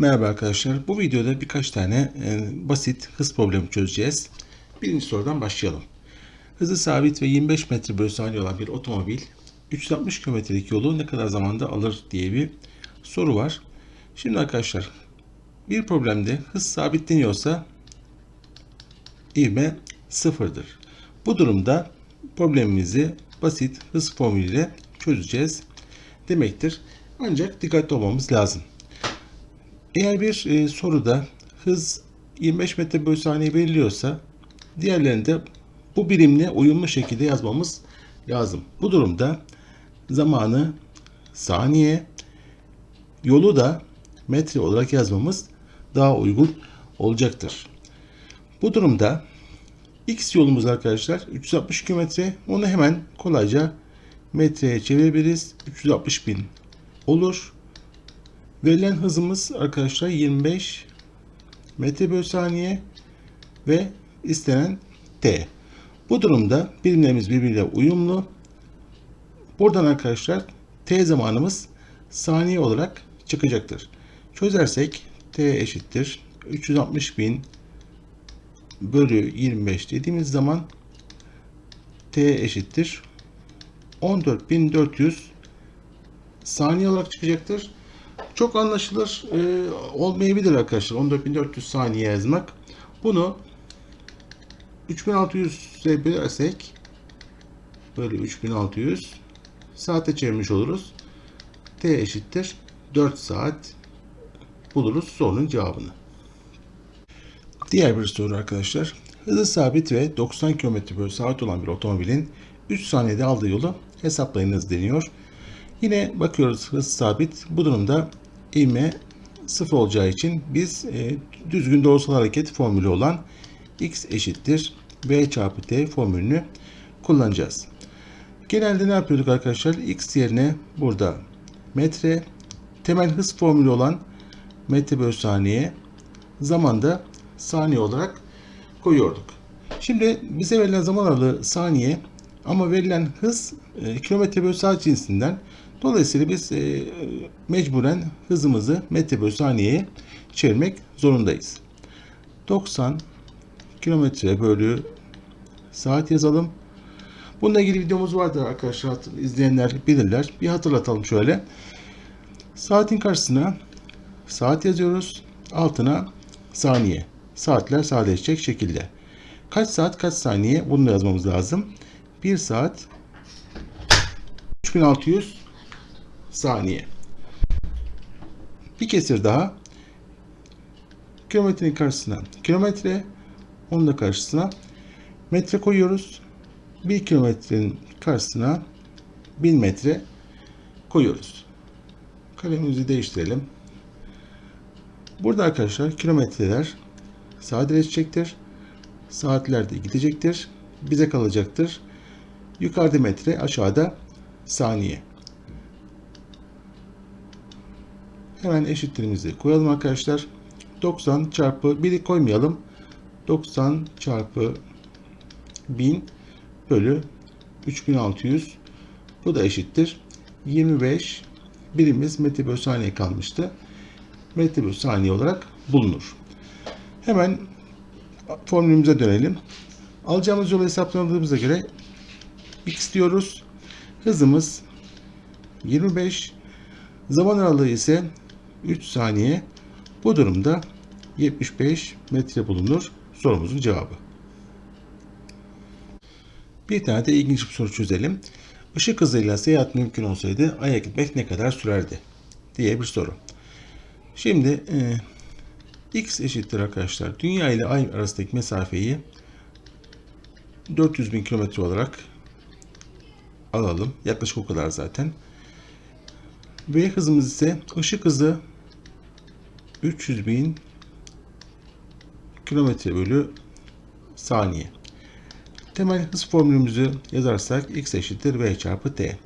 Merhaba arkadaşlar. Bu videoda birkaç tane e, basit hız problemi çözeceğiz. Birinci sorudan başlayalım. Hızı sabit ve 25 metre bölü saniye olan bir otomobil 360 kilometrelik yolu ne kadar zamanda alır diye bir soru var. Şimdi arkadaşlar bir problemde hız sabitleniyorsa ivme sıfırdır. Bu durumda problemimizi basit hız formülüyle çözeceğiz demektir. Ancak dikkatli olmamız lazım. Eğer bir e, soruda hız 25 metre bölü saniye veriliyorsa diğerlerinde bu birimle uyumlu şekilde yazmamız lazım. Bu durumda zamanı saniye, yolu da metre olarak yazmamız daha uygun olacaktır. Bu durumda x yolumuz arkadaşlar 360 kilometre. Onu hemen kolayca metreye çevirebiliriz. 360 bin olur. Verilen hızımız arkadaşlar 25 metre bölü saniye ve istenen t. Bu durumda birimlerimiz birbiriyle uyumlu. Buradan arkadaşlar t zamanımız saniye olarak çıkacaktır. Çözersek t eşittir 360 bin bölü 25 dediğimiz zaman t eşittir 14.400 saniye olarak çıkacaktır. Çok anlaşılır e, olmayabilir arkadaşlar 14.400 saniye yazmak. Bunu 3600'e bölersek böyle 3600 saate çevirmiş oluruz. T eşittir 4 saat buluruz sorunun cevabını. Diğer bir soru arkadaşlar. Hızı sabit ve 90 km bölü saat olan bir otomobilin 3 saniyede aldığı yolu hesaplayınız deniyor. Yine bakıyoruz hız sabit. Bu durumda ivme sıfır olacağı için biz e, düzgün doğrusal hareket formülü olan x eşittir v çarpı t formülünü kullanacağız. Genelde ne yapıyorduk arkadaşlar? x yerine burada metre, temel hız formülü olan metre bölü saniye, zamanda saniye olarak koyuyorduk. Şimdi bize verilen zaman aralığı saniye ama verilen hız e, kilometre bölü saat cinsinden. Dolayısıyla biz e, mecburen hızımızı metre bölü saniyeye çevirmek zorundayız. 90 kilometre bölü saat yazalım. Bununla ilgili videomuz vardır arkadaşlar. izleyenler bilirler. Bir hatırlatalım şöyle. Saatin karşısına saat yazıyoruz. Altına saniye. Saatler sadeleşecek şekilde. Kaç saat kaç saniye bunu yazmamız lazım. 1 saat 3600 saniye. Bir kesir daha. Kilometrenin karşısına kilometre, onun da karşısına metre koyuyoruz. 1 kilometrenin karşısına 1000 metre koyuyoruz. Kalemimizi değiştirelim. Burada arkadaşlar kilometreler sadeleşecektir. Saatler de gidecektir. Bize kalacaktır. Yukarıda metre, aşağıda saniye. Hemen eşitliğimizi koyalım arkadaşlar. 90 çarpı 1'i koymayalım. 90 çarpı 1000 bölü 3600 bu da eşittir. 25 birimiz metre bölü saniye kalmıştı. Metre bölü saniye olarak bulunur. Hemen formülümüze dönelim. Alacağımız yolu hesapladığımıza göre x diyoruz. Hızımız 25. Zaman aralığı ise 3 saniye. Bu durumda 75 metre bulunur. Sorumuzun cevabı. Bir tane de ilginç bir soru çözelim. Işık hızıyla seyahat mümkün olsaydı Ay'a gitmek ne kadar sürerdi? diye bir soru. Şimdi e, x eşittir arkadaşlar. Dünya ile Ay arasındaki mesafeyi 400 bin kilometre olarak alalım. Yaklaşık o kadar zaten. V hızımız ise ışık hızı 300 bin kilometre bölü saniye. Temel hız formülümüzü yazarsak x eşittir v çarpı t.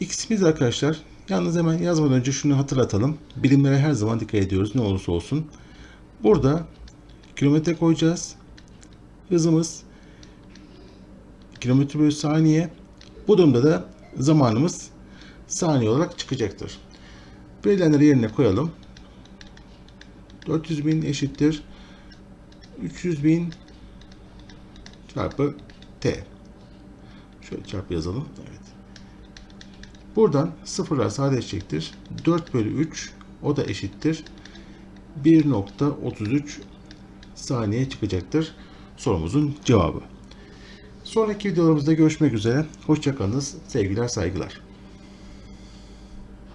x'imiz arkadaşlar yalnız hemen yazmadan önce şunu hatırlatalım. Birimlere her zaman dikkat ediyoruz ne olursa olsun. Burada kilometre koyacağız. Hızımız kilometre bölü saniye. Bu durumda da zamanımız saniye olarak çıkacaktır. Verilenleri yerine koyalım. 400 bin eşittir 300 bin çarpı t. Şöyle çarpı yazalım. Evet. Buradan sıfırlar sadeleşecektir. 4 bölü 3 o da eşittir. 1.33 saniye çıkacaktır sorumuzun cevabı. Sonraki videolarımızda görüşmek üzere. Hoşçakalınız. Sevgiler, saygılar.